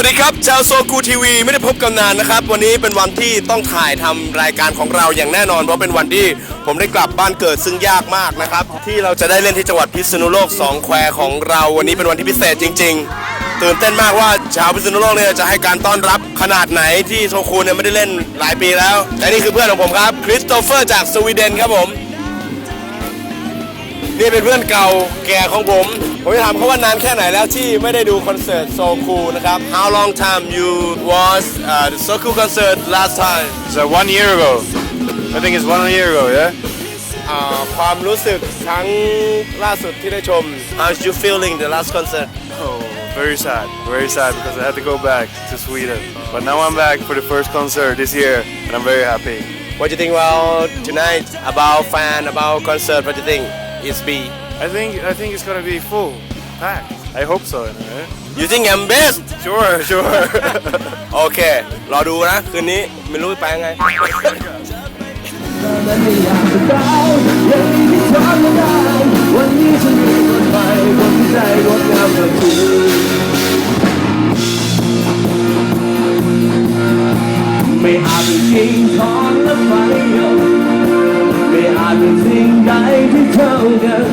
สวัสดีครับชาวโซกูทีวีไม่ได้พบกันนานนะครับ วันนี้เป็นวันที่ต้องถ่ายทำรายการของเราอย่างแน่นอน เพราะเป็นวันที่ผมได้กลับบ้านเกิดซึ่งยากมากนะครับ ที่เราจะได้เล่นที่จังหวัดพิษณุโลกสองแควของเราวันนี้เป็นวันที่พิเศษจริง ๆ ตื่นเต้นมากว่าชาวพิษณุโลกเนี่ยจะให้การต้อนรับขนาดไหนที่โซคูเนี่ยไม่ได้เล่นหลายปีแล้วและนี่คือเพื่อนของผมครับคริสโตเฟอร์จากสวีเดนครับผมนี่เป็นเพื่อนเก่าแก่ของผม ผมจะถามเขาว่านานแค่ไหนแล้วที่ไม่ได้ดูคอนเสิร์ตโซคูนะครับ How long time you was uh, the So Cool concert last time So one year ago. I think it's one year ago, yeah? อ่าความรู้สึกครั้งล่าสุดที่ได้ชม How's you feeling the last concert Oh, very sad. Very sad because I had to go back to Sweden. But now I'm back for the first concert this year and I'm very happy. What do you think about tonight about fan about concert What do you think it's be I think I think it's gonna be full, packed. I hope so. anyway. You think I'm best Sure, sure. โอเค รอดูนะ คืนนี้ไม่รู้ไปยังไงนั้นไม่อยากจะตายยังมีที่ทนไม่ได้วันนี้ฉันมีคนใหม่คนที่ใจงดงามกว่าคุณไม่อาจเป็นจริงของและไฟยนไม่อา จเป็นสิ่งใดที่เท่ากัน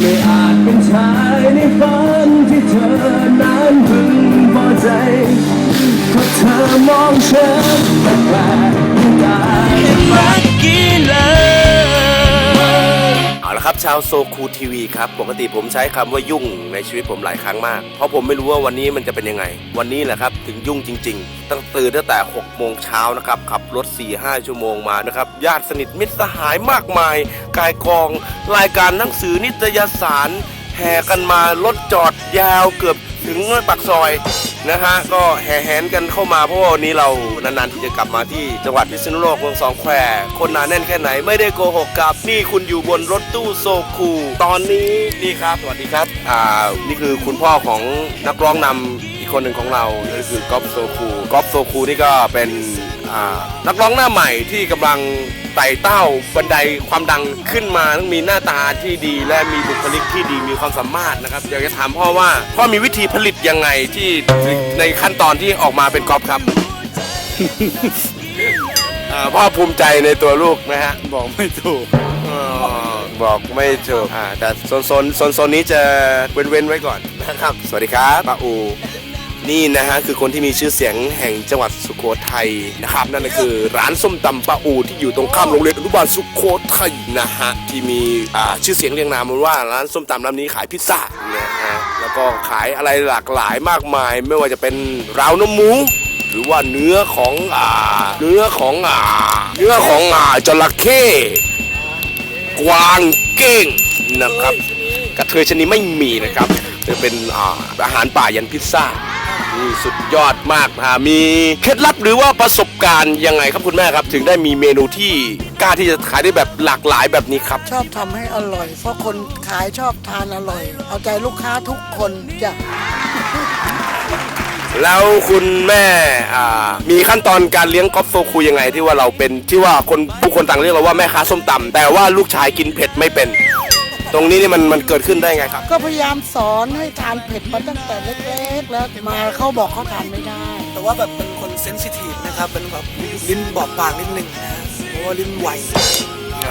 ไม่อาจเป็นชายในฝันที่เธอนั้นพึงพอใจเพราะเธอมองฉันแปลกๆตารักกี่เลยเอาละ ครับชาวโซคูทีวีครับปกติผมใช้คำว่ายุ่งในชีวิตผมหลายครั้งมาก เพราะผมไม่รู้ว่าวันนี้มันจะเป็นยังไง วันนี้แหละครับถึงยุ่งจริง ๆ ตั้งตื่นตั้งแต่6โมงเช้านะครับขับรถ 4-5 ชั่วโมงมานะครับญาติสนิทมิตรสหายมากมาย กายกอง รายการหนังสือนิตยสาร แห่กันมารถจอดยาวเกือบถึงปากซอย นะฮะก็แห่แหนกันเข้ามาเพราะว่าวันนี้เรานานๆที่จะกลับมาที่จังหวัดพิษณุโลกเมืองสองแควคนหนาแน่นแค่ไหนไม่ได้โกหกกับนี่คุณอยู่บนรถตู้โซคูตอนนี้นี่ครับสวัสดีครับอ่านี่คือคุณพ่อของนักร้องนำอีกคนหนึ่งของเราก็คือกอฟโซคูกอฟโซคูนี่ก็เป็น นักร้องหน้าใหม่ที่กำลังไต่เต้าบันไดความดังขึ้นมาต้องมีหน้าตาที่ดีและมีบุคลิกที่ดีมีความสามารถนะครับอยากจะถามพ่อว่าพ่อมีวิธีผลิตยังไงที่ในขั้นตอนที่ออกมาเป็นกอล์ฟครับ อ่าพ่อภูมิใจในตัวลูกนะฮะบอกไม่ถูก อ่าบอกไม่ถูกอ่าแต่โซนโซนโซนโซนนี้จะเว้นเว้นไว้ก่อนนะครับ สวัสดีครับป้าอู นี่นะฮะคือคนที่มีชื่อเสียงแห่งจังหวัดสุโขทัยนะครับนั่นก็คือร้านส้มตำป้าอูที่อยู่ตรงข้ามโรงเรียนอนุบาลสุโขทัยนะฮะที่มีอ่าชื่อเสียงเรียงนามว่าร้านส้มตำร้านนี้ขายพิซซ่านะฮะแล้วก็ขายอะไรหลากหลายมากมาย ไม่ว่าจะเป็นราวนมหมูหรือว่าเนื้อของอ่าเนื้อของอ่าเนื้อของอ่าจระเข้กวางเก้งนะครับกระเทยชนิดไม่มีนะครับจะเป็นอาอาหารป่ายันพิซซ่า นี่สุดยอดมากนะฮะมีเคล็ดลับหรือว่าประสบการณ์ยังไงครับคุณแม่ครับ ถึงได้มีเมนูที่กล้าที่จะขายได้แบบหลากหลายแบบนี้ครับ ชอบทำให้อร่อย เพราะคนขายชอบทานอร่อย เอาใจลูกค้าทุกคนจะแล้วคุณแม่อ่ามีขั้นตอนการเลี้ยงกอล์ฟโซคูยังไงที่ว่าเราเป็นที่ว่าคนผู้คนต่างเรียกเราว่าแม่ค้าส้มตำแต่ว่าลูกชายกินเผ็ดไม่เป็น ตรงนี้นี่มันมันเกิดขึ้นได้ไงครับ ก็พยายามสอนให้ทานเผ็ดมาตั้งแต่เล็กๆ แล้วมาเขาบอกเขาทานไม่ได้ แต่ว่าแบบเป็นคนเซนซิทีฟนะครับเป็นแบบลิ้นบอบบางนิดนึงนะเพราะว่าลิ้นไว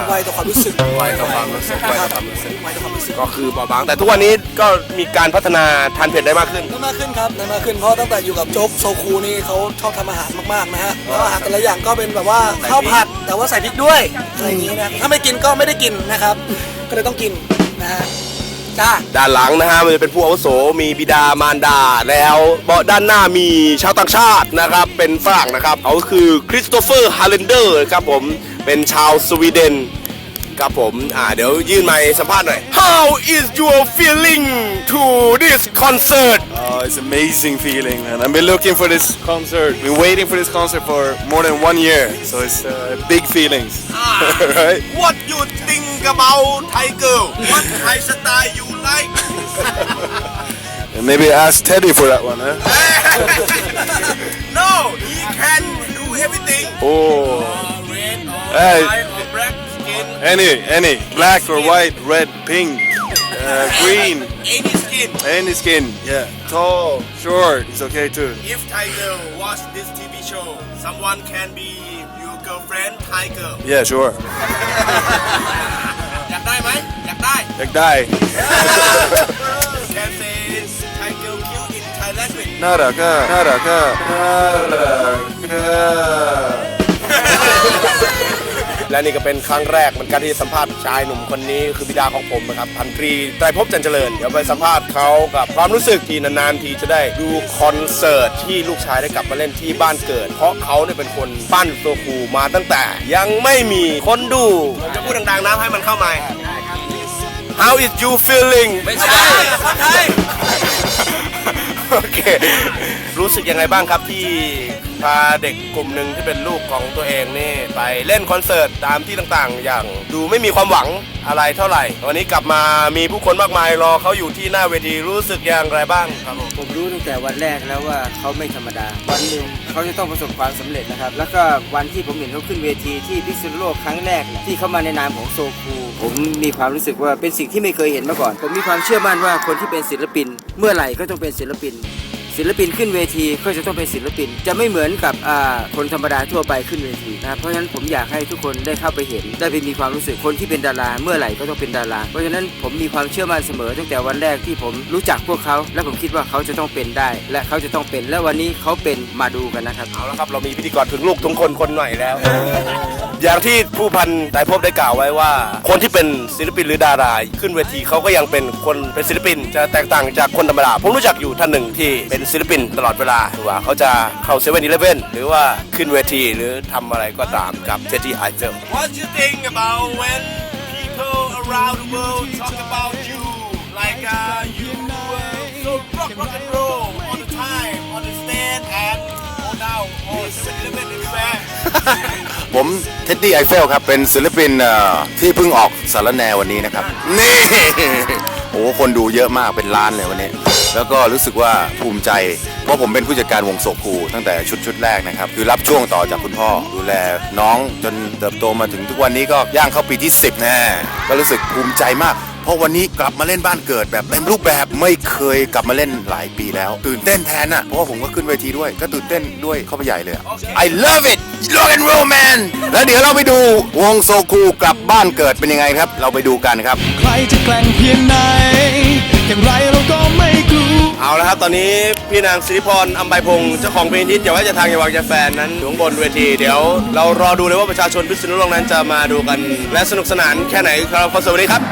ไวต่อความรู้สึกไวต่อความรู้สึกไวต่อความรู้สึกไวต่อความรู้สึกก็คือเบาบาง แต่ทุกวันนี้ก็มีการพัฒนาทานเผ็ดได้มากขึ้น ได้มากขึ้นครับได้มากขึ้นเพราะตั้งแต่อยู่กับโจ๊กโซคูนี่เขาชอบทำอาหารมากๆนะฮะแล้วอาหารแต่ละอย่างก็เป็นแบบว่าข้าวผัดแต่ว่าใส่พริกด้วยอะไรอย่างนี้นะถ้าไม่กินก็ไม่ได้กินนะครับ ก็เลยต้องกิน นะฮะจ้าด้านหลังนะฮะมันจะเป็นผู้อาวุโสมีบิดามารดาแล้วเบาะด้านหน้ามีชาวต่างชาตินะครับเป็นฝรั่งนะครับเขาคือคริสโตเฟอร์ฮาเลนเดอร์ครับผมเป็นชาวสวีเดนครับผมอ่าเดี๋ยวยื่นไมค์สัมภาษณ์หน่อย How is your feeling to this concert Oh, it's amazing feeling, man. I've been looking for this concert. Been waiting for this concert for more than one year. So it's uh, big feelings, right? What you think about Thai girl What Thai style you like And maybe ask Teddy for that one, huh? No he can do everything Oh, red or Hey. white or black skin any, any, black or white, red, pink. uh, green, any skin any skin. Yeah, tall, short, it's okay too. if Tiger watch this TV show someone can be your girlfriend Tiger Yeah, sure. อยากได้ไหมอยากได้ Like die. can say Tiger kill in Thai language Naraka, naraka, naraka. และนี่ก็ เป็นครั้งแรกเหมือนกันที่สัมภาษณ์ชายหนุ่มคนนี้คือบิดาของผมนะครับพันตรีไตรภพจันเจริญเดี๋ยวไปสัมภาษณ์เขากับความรู้สึกที่นานๆทีจะได้ดูคอนเสิร์ตที่ลูกชายได้กลับมาเล่นที่บ้านเกิด เพราะเขาเนี่ยเป็นคนปั้นโซคูมาตั้งแต่ ยังไม่มีคนดูผมจะพูดดังๆนะให้มันเข้ามา How is you feeling ไม่ใช่คนไทยโอเค รู้สึกยังไงบ้างครับที่พาเด็กกลุ่มหนึ่งที่เป็นลูกของตัวเองนี่ไปเล่นคอนเสิร์ตตามที่ต่างๆ อย่างดูไม่มีความหวังอะไรเท่าไหร่ วันนี้กลับมามีผู้คนมากมายรอเขาอยู่ที่หน้าเวทีรู้สึกอย่างไรบ้างครับผมผมรู้ตั้งแต่วันแรกแล้วว่าเขาไม่ธรรมดา วันหนึ่งเขาจะต้องประสบความสำเร็จนะครับ แล้วก็วันที่ผมเห็นเขาขึ้นเวทีที่พิษณุโลกครั้งแรกเนี่ยที่เขามาในนามของโซคูผมมีความรู้สึกว่าเป็นสิ่งที่ไม่เคยเห็นมาก่อน ผมมีความเชื่อมั่นว่าคนที่เป็นศิลปิน เมื่อไหร่ก็ต้องเป็นศิลปิน ศิลปินขึ้นเวทีก็จะต้องเป็นศิลปิน จะไม่เหมือนกับอ่าคนธรรมดาทั่วไปขึ้นเวทีนะครับเพราะฉะนั้นผมอยากให้ทุกคนได้เข้าไปเห็น ได้ไปมีความรู้สึกคนที่เป็นดาราเมื่อไหร่ก็ต้องเป็นดารา เพราะฉะนั้นผมมีความเชื่อมั่นเสมอ ตั้งแต่วันแรกที่ผมรู้จักพวกเขา และผมคิดว่าเขาจะต้องเป็นได้ และเขาจะต้องเป็นและวันนี้เขาเป็นมาดูกันนะครับเอาละครับเรามีพิธีกรถึงลูกทุกคนคนใหม่แล้ว อย่างที่ผู้พันไตรภพได้กล่าวไว้ว่า คนที่เป็นศิลปินหรือดาราขึ้นเวทีเขาก็ยังเป็นคนเป็นศิลปิน จะแตกต่างจากคนธรรมดาผมรู้จักอยู่ท่านหนึ่งที่เป็นศิลปินตลอดเวลาหรือว่าเขาจะเข้าเซเว่นอีเลฟเว่นหรือว่าขึ้นเวทีหรือทำอะไรก็ตามกับเจตี้ไอเฟล What you think about when people around the world talk about you like uh, you uh, so rock rock and roll all the time on the stage and go down or 7-Eleven everywhere ผมเท็ดดี้ไอเฟลครับ เป็นศิลปินที่เพิ่งออกสารแนวันนี้นะครับ นี่โอ้คนดูเยอะมากเป็นล้านเลยวันนี้ แล้วก็รู้สึกว่าภูมิใจ เพราะผมเป็นผู้จัดการวงโศกคูตั้งแต่ชุดชุดแรกนะครับ คือรับช่วงต่อจากคุณพ่อ ดูแลน้องจนเติบโตมาถึงทุกวันนี้ก็ย่างเข้าปีที่ 10นะก็รู้สึกภูมิใจมากเพราะวันนี้กลับมาเล่นบ้านเกิดแบบเต็มรูปแบบไม่เคยกลับมาเล่นหลายปีแล้ว ตื่นเต้นแทนอะ เพราะว่าผมก็ขึ้นเวทีด้วย ก็ตื่นเต้นด้วยเข้าไปใหญ่เลย I love it rock and roll man แล้วเดี๋ยวเราไปดูวงโซคูกลับบ้านเกิดเป็นยังไงครับ เราไปดูกันครับ ใครจะแกล้งเพียงไหนอย่างไรเราก็ไม่กลัวเอาละครับ ตอนนี้พี่นางสิริพรอัมไบพงศ์เจ้าของเพลงทิศอย่าว่าจะทางอย่าวางจะแฟนนั้นอยู่ข้างบนเวทีเดี๋ยว เรารอดูเลยว่าประชาชนพิษณุโลกนั้นจะมาดูกัน และสนุกสนานแค่ไหนครับคอนเสิร์ตวันนี้ครับ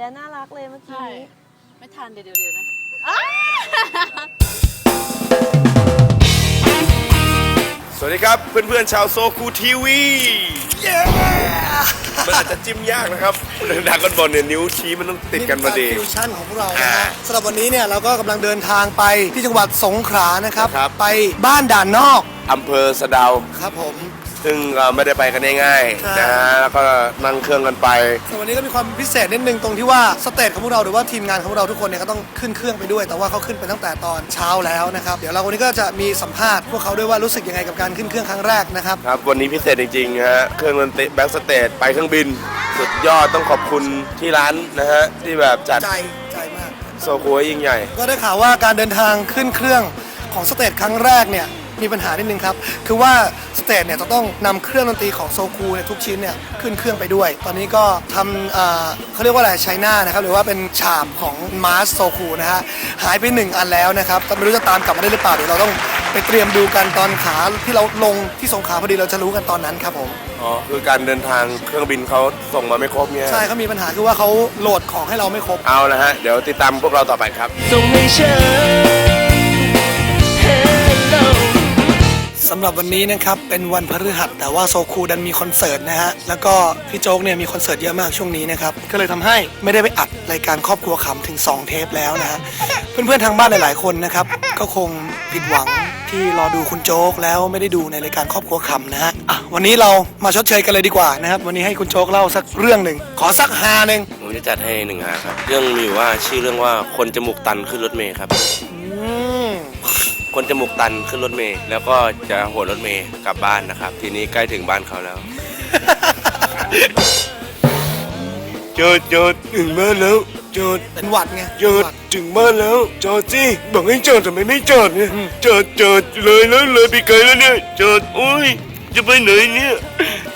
แล้วน่ารักเลยเมื่อใช่กี้ไม่ทันเดี๋ยวเดี๋ยวนะ สวัสดีครับเพื่อนๆชาวโซคูทีวีมันอาจจะจิ้มยากนะครับดากอนบอลเนี่ยนิ้วชี้มันต้องติดกันพอดีฟิวชั่นของพวกเรานะอ่าฮะสำหรับวันนี้เนี่ยเราก็กำลังเดินทางไปที่จังหวัดสงขลานะครับ ครับ ไปบ้านด่านนอกอำเภอสะเดาว ครับผม ซึ่งเราไม่ได้ไปกันง่ายใช่ ๆนะฮะแล้วก็นั่งเครื่องกันไปแต่วันนี้ก็มีความพิเศษนิดนึงตรงที่ว่าสเตจของพวกเราหรือว่าทีมงานของพวกเราทุกคนเนี่ยก็ต้องขึ้นเครื่องไปด้วย แต่ว่าเขาขึ้นไปตั้งแต่ตอนเช้าแล้วนะครับเดี๋ยวเราวันนี้ก็จะมีสัมภาษณ์พวกเขาด้วยว่ารู้สึกยังไงกับการขึ้นเครื่องครั้งแรกนะครับครับวันนี้พิเศษจริงๆฮะเครื่องดนตรีแบ็กสเตจไปเครื่องบิน สุดยอดต้องขอบคุณที่ร้านนะฮะ ที่แบบจัดใจใจมาก โซคูให้ยิ่งใหญ่ ก็ได้ข่าวว่าการเดินทางขึ้นเครื่องของสเตจครั้งแรกเนี่ย มีปัญหานิดนึงครับ คือว่าสเตจเนี่ยจะต้องนำเครื่องดนตรีของโซคูเนี่ยทุกชิ้นเนี่ยขึ้นเครื่องไปด้วย ตอนนี้ก็ทำเอ่อเขาเรียกว่าอะไรไชน่านะครับ หรือว่าเป็นฉาบของมาสโซคูนะฮะ หายไปหนึ่งอันแล้วนะครับแต่ไม่รู้จะตามกลับมาได้หรือเปล่าเดี๋ยวเราต้องไปเตรียมดูกันตอนขาที่เราลงที่สงขลาพอดีเราจะรู้กันตอนนั้นครับผม อ๋อคือการเดินทางเครื่องบินเขาส่งมาไม่ครบเนี่ยใช่เขามีปัญหาคือว่าเขาโหลดของให้เราไม่ครบ เอาละฮะ เดี๋ยวติดตามพวกเราต่อไปครับ ส่งให้ฉัน สำหรับวันนี้นะครับเป็นวันพฤหัสแต่ว่าโซคูดันมีคอนเสิร์ตนะฮะแล้วก็พี่โจ๊กเนี่ยมีคอนเสิร์ตเยอะมากช่วงนี้นะครับก็เลยทำให้ไม่ได้ไปอัดรายการครอบครัวขำถึง 2 เทปแล้วนะฮะเพื่อนๆทางบ้านหลายๆคนนะครับก็คงผิดหวังที่รอดูคุณโจ๊กแล้วไม่ได้ดูในรายการครอบครัวขำนะฮะอะวันนี้เรามาชดเชยกันเลยดีกว่านะครับวันนี้ให้คุณโจ๊กเล่าสักเรื่องหนึ่งขอสักฮาหนึ่งผมจะจัดให้หนึ่งฮะครับเรื่องมีอยู่ว่าชื่อเรื่องว่าคนจมูกตันขึ้นรถเมย์ครับ คนจมูกตันขึ้นรถเมย์แล้วก็จะโหนรถเมย์กลับบ้านนะครับ ทีนี้ใกล้ถึงบ้านเขาแล้วจอดจอดถึงบ้านแล้วจอดเป็นหวัดไงจอดถึงบ้านแล้ว จอดสิบอกให้จอดทำไมไม่จอดเนี่ยจอดจอดเลยแล้วเลยไปไกลแล้วเนี่ยจอดโอ้ย จะไปไหนเนี่ย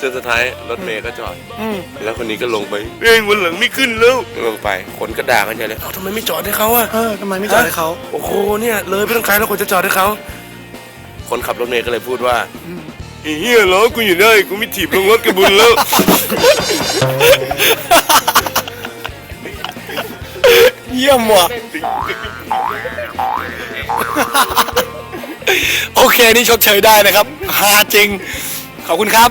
จนสุดท้ายรถเมย์ก็จอด อืมแล้วคนนี้ก็ลงไปเอ้ยวันหลังไม่ขึ้นแล้ว ลงไป คนก็ด่ากันใหญ่เลยเอ้าทำไมไม่จอดให้เขาอะเออทำไมไม่จอดให้เขาโอ้โหเนี่ยเลยไปต้องไกลแล้วคนจะจอดให้เขา คนขับรถเมย์ก็เลยพูดว่าไอ้เฮียล้อกูอยู่ได้กูไม่ถีบลงรถกระบุญแล้วเยี่ยมว่ะ โอเคนี่ชดเชยได้นะครับฮาจริง ขอบคุณครับ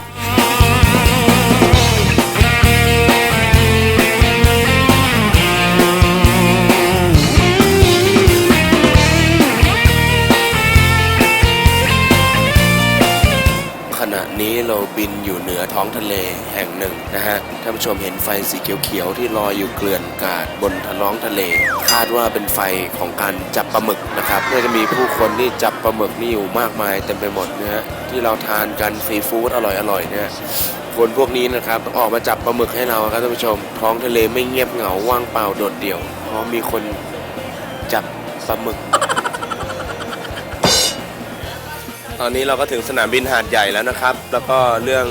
อยู่เหนือท้องทะเลแห่งหนึ่งนะฮะท่านผู้ชมเห็นไฟสีเขียวๆที่ลอยอยู่เกลื่อนกาดบนท้องทะเล คาดว่าเป็นไฟของการจับปลาหมึกนะครับน่าจะมีผู้คนที่จับปลาหมึกนี่อยู่มากมายเต็มไปหมดนะฮะที่เราทานกันซีฟู้ดอร่อยๆเนี่ยคนพวกนี้นะครับต้องออกมาจับปลาหมึกให้เราครับท่านผู้ชม ท้องทะเลไม่เงียบเหงาว่างเปล่าโดดเดี่ยวเพราะมีคนจับปลาหมึก ตอนนี้เราก็ถึงสนามบินหาดใหญ่แล้วนะครับ แล้วก็เรื่อง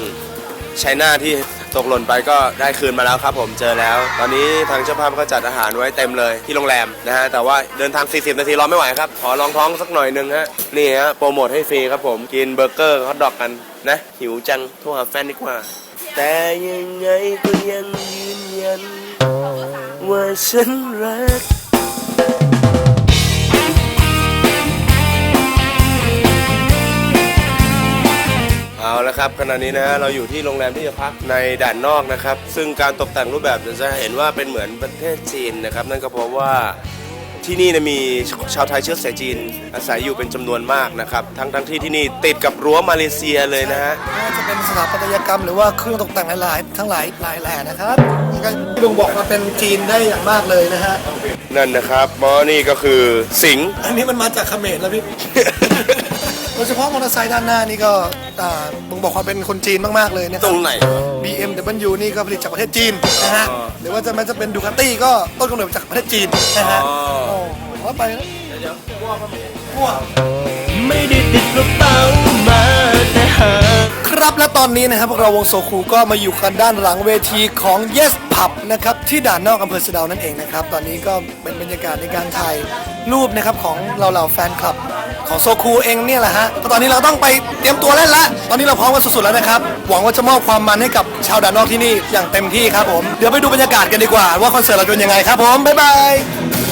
ไชน่าที่ตกหล่นไปก็ได้คืนมาแล้วครับผมเจอแล้ว ตอนนี้ทางเจ้าภาพก็จัดอาหารไว้เต็มเลยที่โรงแรมนะฮะแต่ว่าเดินทาง 40 นาทีรอไม่ไหวครับขอลองท้องสักหน่อยหนึ่งฮะนี่ฮะโปรโมทให้ฟรีครับผมกินเบอร์เกอร์ฮอทดอกกันนะหิวจังโทรหาแฟนดีกว่า แต่ยังไงก็ยังยืนยันว่าฉันรัก ละครับขณะนี้นะฮะเราอยู่ที่โรงแรมที่จะพักในด่านนอกนะครับ ซึ่งการตกแต่งรูปแบบจะเห็นว่าเป็นเหมือนประเทศจีนนะครับ นั่นก็เพราะว่าที่นี่นะมีชาวไทยเชื้อสายจีน อาศัยอยู่เป็นจำนวนมากนะครับ ทั้งทั้งที่ที่นี่ติดกับรั้วมาเลเซียเลยนะฮะไม่ว่าจะเป็นสถาปัตยกรรมหรือว่าเครื่องตกแต่งหลายๆทั้งหลายหลายแหล่นะครับนี่ก็พี่ลุงบอกว่าเป็นจีนได้อย่างมากเลยนะฮะนั่นนะครับมอนี่ก็คือสิงห์อันนี้มันมาจากเขมรแล้วพี่ โดยเฉพาะมอเตอร์ไซค์ด้านหน้านี่ก็อ่าบ่งบอกความเป็นคนจีนมาก ๆ เลยนะคตรัรบ งไหนวะ BMW นี่ก็ผลิตจากประเทศจีนนะฮะ อ๋อหรือว่าจะแม้จะเป็นดูคาตี้ก็ต้นกำเนิดมาจากประเทศจีนนะฮะ อ๋อ โอ้โหไปนะมั่วไม่ได้ติดกระเป๋ามาแต่หา ครับและตอนนี้นะครับพวกเราวงโซคูก็มาอยู่กันด้านหลังเวทีของ Yes Pub นะครับที่ด่านนอกอำเภอสะเดานั่นเองนะครับ ตอนนี้ก็เป็นบรรยากาศในการถ่ายรูปนะครับของเราเหล่าแฟนคลับ ของโซคูเองเนี่ยแหละฮะตตอนนี้เราต้องไปเตรียมตัวเล่นละ ตอนนี้เราพร้อมกันสุดๆแล้วนะครับ หวังว่าจะมอบความมันให้กับชาวด่านนอกที่นี่อย่างเต็มที่ครับผม เดี๋ยวไปดูบรรยากาศกันดีกว่า ว่าคอนเสิร์ตเราจะเป็นยังไงครับผม บ๊ายบาย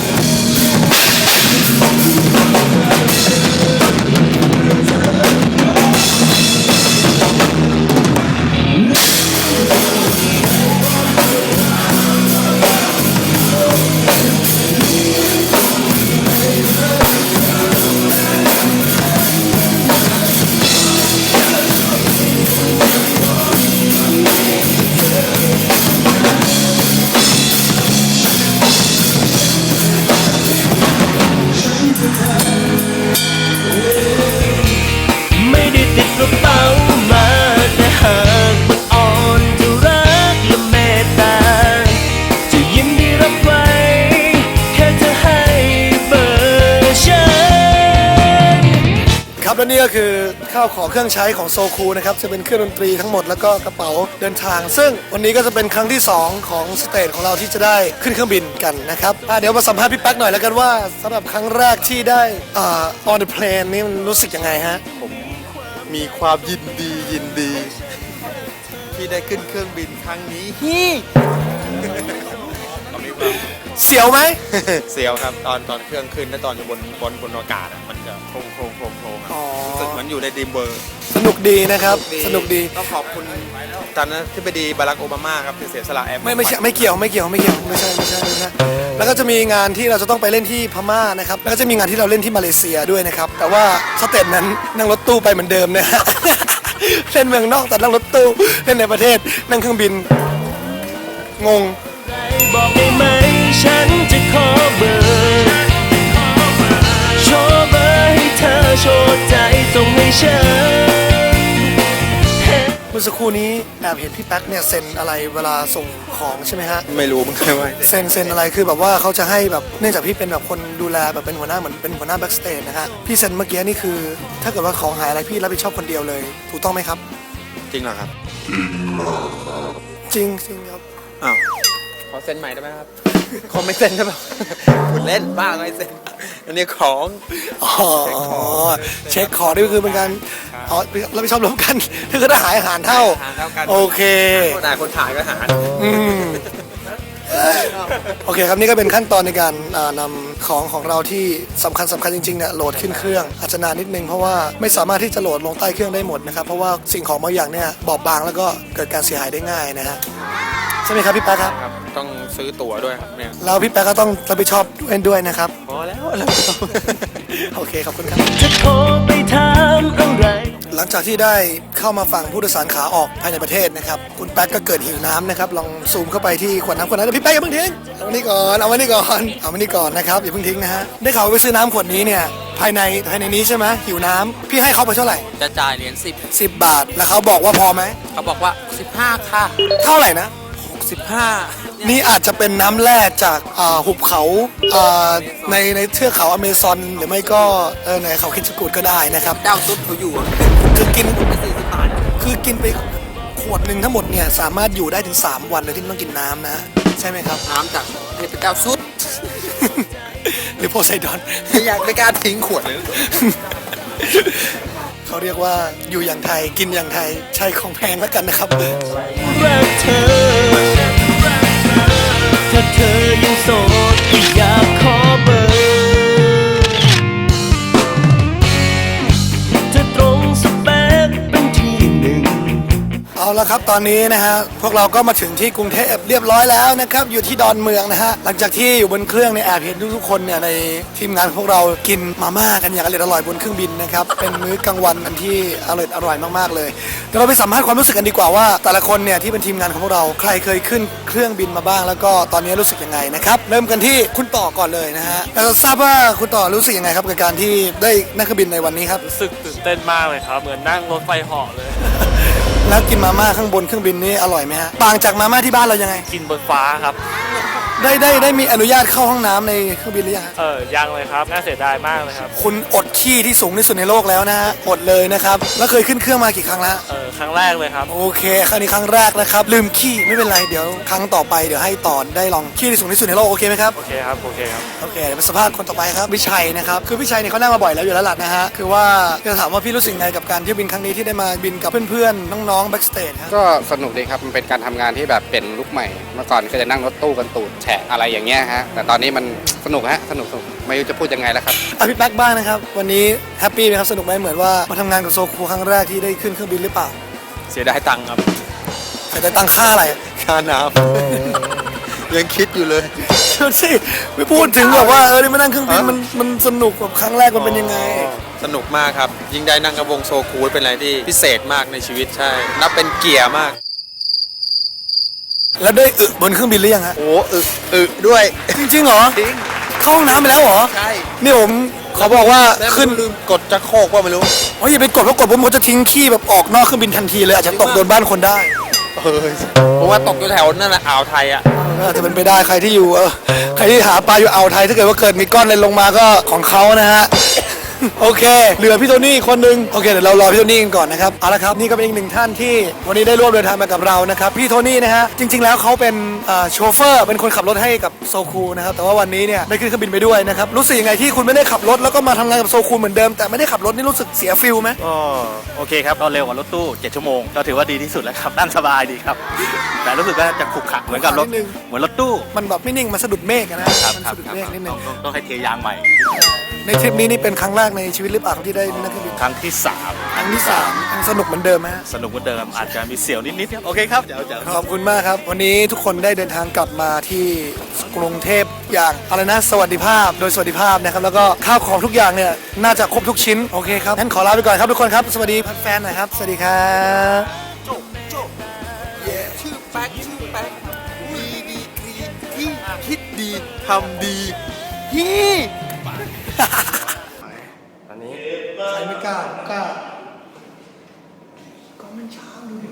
าวของเครื่องใช้ของโซคูนะครับจะเป็นเครื่องดนตรีทั้งหมดแล้วก็กระเป๋าเดินทาง ซึ่งวันนี้ก็จะเป็นครั้งที่ 2 ของสเตจของเราที่จะได้ขึ้นเครื่องบินกันนะครับอะเดี๋ยวมาสัมภาษณ์พี่แป๊กหน่อยแล้วกันว่าสำหรับครั้งแรกที่ได้อ่า on the plane นี่มันรู้สึกยังไงฮะมีความยินดียินดี ที่ได้ขึ้นเครื่องบินครั้งนี้ เสียวไหม เสียวครับตอนตอนเครื่องขึ้นและตอนอยู่บนบนบนอากาศอะมันจะโครงโครงโครงโครงอะอ๋อ รู้สึกเหมือนอยู่ในดีมเบอร์สนุกดีนะครับ สนุกดี ต้องขอบคุณตอนนั้นที่ไปดีบารักโอบามาครับที่เสียสละแอร์ไม่ไม่ใช่ไม่เกี่ยวไม่เกี่ยวไม่เกี่ยวไม่ใช่ไม่ใช่ไม่ใช่แล้วก็จะมีงานที่เราจะต้องไปเล่นที่พม่านะครับแล้วก็จะมีงานที่เราเล่นที่มาเลเซียด้วยนะครับแต่ว่าสเตจนั้นนั่งรถตู้ไปเหมือนเดิมนะฮะ เล่นเมืองนอกแต่นั่งรถตู้เล่นในประเทศนั่งเครื่องบินงง บอกได้ไหม ฉันจะขอเบอร์โชว์เบอร์ให้เธอโชว์ใจส่งให้ฉันเมื่อสักครู่นี้แอบเห็นพี่แป๊กเนี่ยเซ็นอะไรเวลาส่งของใช่ไหมฮะ ไม่รู้เหมึงเคยว่าเซ็นเซ็นอะไรคือแบบว่าเขาจะให้แบบเนื่องจากพี่เป็นแบบคนดูแลแบบเป็นหัวหน้าเหมือนเป็นหัวหน้าแบ็กสเตจนะฮะพี่เซ็นเมื่อกี้นี่คือ ถ้าเกิดว่าของหายอะไรพี่รับผิดชอบคนเดียวเลย ถูกต้องไหมครับ จริงเหรอครับ จริงจริงครับ อ้าว ขอเซ็นใหม่ได้ไหมครับ ขอไม่เซ็นได้เปล่าคุณเล่นบ้าไม่เซ็นอันนี้ของอ๋อเช็คขอนี่คือเป็นการอ๋อรับผิดชอบรวมกันถ้าเกิดได้หายหารเท่า หารเท่ากันโอเค คนถ่ายคนถ่ายก็หารอืมโอเคครับนี่ก็เป็นขั้นตอนในการอ่านำของของเราที่สำคัญสำคัญจริงๆเนี่ยโหลดขึ้นเครื่องอาจจะนานนิดนึงเพราะว่าไม่สามารถที่จะโหลดลงใต้เครื่องได้หมดนะครับเพราะว่าสิ่งของบางอย่างเนี่ยบอบบางแล้วก็เกิดการเสียหายได้ง่ายนะฮะใช่ไหมครับพี่แป๊ะครับ ครับ ต้องซื้อตั๋วด้วยครับเนี่ยแล้วพี่แป๊ะก็ต้องรับผิดชอบด้วยด้วยนะครับ พอแล้วแล้ว โอเคขอบคุณครับ จะโทรไปถามอะไร หลังจากที่ได้เข้ามาฝั่งผู้โดยสารขาออกภายในประเทศนะครับ คุณแป๊กก็เกิดหิวน้ำนะครับ ลองซูมเข้าไปที่ขวดน้ำขวดนั้นพี่แป๊กอย่าเพิ่งทิ้งเอามานี่ก่อนเอามานี่ก่อนเอามานี่ก่อนนะครับอย่าเพิ่งทิ้งนะฮะได้ข่าวว่าไปซื้อน้ำขวดนี้เนี่ยภายในภายในนี้ใช่ไหมหิวน้ำพี่ให้เขาไปเท่าไหร่ จะจ่ายเหรียญสิบ10 บาทแล้วเขาบอกว่าพอไหมเขาบอกว่าสิบห้าค่ะ เท่าไหร่นะ สิบห้านี่อาจจะเป็นน้ำแร่จากอ่าหุบเขาอ่าในในเทือกเขาอเมซอนหรือไม่ก็เออในเขาคิดจกูดก็ได้นะครับเจ้าตุ๊ดเขาอยู่อะคือกินสี่สิบบาทคือกินไปขวดหนึ่งทั้งหมดเนี่ยสามารถอยู่ได้ถึง 3 วันโดยที่ไม่ต้องกินน้ำนะ ใช่ไหมครับ น้ำจากเทพเจ้าสุดหรือโพไซดอน ไม่อยากไม่กล้าทิ้งขวดเลย เขาเรียกว่าอยู่อย่างไทยกินอย่างไทยใช้ของแพงแล้วกันนะครับ รักเธอ ละครับตอนนี้นะฮะพวกเราก็มาถึงที่กรุงเทพเรียบร้อยแล้วนะครับอยู่ที่ดอนเมืองนะฮะหลังจากที่อยู่บนเครื่องเนี่ยแอบเห็นทุกๆคนเนี่ยในทีมงานของพวกเรากินมาม่ากันอย่างอร่อยอร่อยบนเครื่องบินนะครับเป็นมื้อกลางวันอันที่อร่อยอร่อยมากๆเลยเดี๋ยวเราไปสัมภาษณ์ความรู้สึกกันดีกว่าว่า แต่ละคนเนี่ยที่เป็นทีมงานของพวกเราใครเคยขึ้นเครื่องบินมาบ้าง แล้วก็ตอนนี้รู้สึกยังไงนะครับเริ่มกันที่คุณต่อก่อนเลยนะฮะเราทราบว่าคุณต่อรู้สึกยังไงครับกับการที่ได้นั่งเครื่องบินในวันนี้ครับรู้สึกตื่นเต้นมากเลยครับ เหมือนนั่งรถไฟเหาะเลย แล้วกินมาม่าข้างบนเครื่องบินนี่อร่อยไหมฮะต่างจากมาม่าที่บ้านเรายังไง กินบนฟ้าครับ ได้ได้ได้มีอนุญาตเข้าห้องน้ำในเครื่องบินหรือยังฮะเออยังเลยครับ น่าเสียดายมากเลยครับ คุณอดขี้ที่สูงที่สุดในโลกแล้วนะฮะอดเลยนะครับแล้วเคยขึ้นเครื่องมากี่ครั้งแล้ว เออครั้งแรกเลยครับ โอเคครั้งนี้ครั้งแรกนะครับ ลืมขี้ไม่เป็นไรเดี๋ยวครั้งต่อไปเดี๋ยวให้ต่อได้ลองขี้ที่สูงที่สุดในโลกโอเคไหมครับ โอเคครับ โอเคครับ โอเคเดี๋ยวไปสัมภาษณ์คนต่อไปครับวิชัยนะครับคือวิชัยเนี่ยเขานั่งมาบ่อยแล้วอยู่แล้วล่ะนะฮะคือว่าจะถามว่าพี่รู้สึกไงกับการเที่ยวบินครั้งนี้ที่ได้มาบินกับเพื่อนๆน้องๆแบ็กสเตจครับก็สนุกดีครับ มันเป็นการทำงานที่แบบเป็นลุกใหม่ เมื่อก่อนก็จะนั่งรถตู้กันตูดแฉะอะไรอย่างเงี้ยฮะแต่ตอนนี้มันสนุกฮะสนุกสนุกไม่รู้จะพูดยังไงแล้วครับอะพี่แป๊กบ้างนะครับ วันนี้แฮปปี้ไหมครับสนุกไหมเหมือนว่ามาทำงานกับโซคูครั้งแรกที่ได้ขึ้นเครื่องบินหรือเปล่าเสียดายตังค์ครับแต่ได้ตั้งค่าอะไรค่าน้ำ ยังคิดอยู่เลย เชื่อสิไม่พูดถึงแบบว่าเออได้มานั่งเครื่องบินมันมันสนุกกับครั้งแรกมันเป็นยังไง สนุกมากครับ ยิ่งได้นั่งกับวงโซคูเป็นอะไรที่พิเศษมากในชีวิตใช่ นับเป็นเกียร์มาก แล้วได้อึบนเครื่องบินหรือยังฮะ โอ้อึอึด้วยจริงๆเหรอ จริงเข้าห้องน้ำไปแล้วเหรอ ใช่นี่ผมขอบอกว่าแล้วขึ้นลืมกดจะโคกว่าไม่รู้โอ้ยอย่าไปกดเพราะกดผมเขาจะทิ้งขี้แบบออกนอกเครื่องบินทันทีเลยอาจจะตกโดนบ้านคนได้เออเพราะว่าตกอยู่แถวนั่นแหละอ่าวไทยอะก็อาจจะเป็นไปได้ใครที่อยู่เออใครที่หาปลาอยู่อ่าวไทยถ้าเกิดว่าเกิดมีก้อนอะไรลงมาก็ของเขานะฮะ โอเค เหลือพี่โทนี่คนหนึ่งโอเคเดี๋ยวเรารอพี่โทนี่กันก่อนนะครับเอาละครับนี่ก็เป็นอีกหนึ่งท่านที่วันนี้ได้ร่วมเดินทางมากับเรานะครับพี่โทนี่นะฮะจริง ๆ แล้วเขาเป็นเอ่อโชเฟอร์เป็นคนขับรถให้กับโซคูนะครับแต่ว่าวันนี้เนี่ยได้ขึ้นเครื่องบินไปด้วยนะครับรู้สึกยังไงที่คุณไม่ได้ขับรถแล้วก็มาทำงานกับโซคูเหมือนเดิมแต่ไม่ได้ขับรถนี่รู้สึกเสียฟิลไหม ก็โอเคครับก็เร็วกว่ารถตู้ 7 ชั่วโมง ก็ถือว่าดีที่สุดแล้วครับนั่งสบายดีครับ แต่รู้สึกว่าจะขรุกขระเหมือนกับรถ นิดนึง เหมือนรถตู้มันแบบไม่นิ่งมันสะดุดเมฆอะนะครับมันครับสะดุดครับเมฆนิดนึต้องงต้องต้องให้เทยางใหม่ ในทริปนี้นี่เป็นครั้งแรกในชีวิตหรือเปล่าครับที่ได้นั่งเครื่องบินครั้งที่ครั้งที่สามยังสนุกเหมือนเดิมไหมฮะ3สนุกกว่าเดิมอาจจะมีเสียวนิดๆครับโอเคครับเดี๋ยวเดี๋ยวขอบคุณมากครับ วันนี้ทุกคนได้เดินทางกลับมาที่กรุงเทพอย่างอะไรนะสวัสดิภาพ โดยสวัสดิภาพนะครับแล้วก็ข้าวของทุกอย่างเนี่ยน่าจะครบทุกชิ้นโอเคครับงั้นขอลาไปก่อนครับทุกคนครับสวัสดีแฟนๆหน่อยครับสวัสดีครับชื่อแป๊กชื่อแป๊กมีดีกรีที่คิดดีทำดีฮี อันนี้ใครไม่กล้ากล้าก็มันช้าดูดิ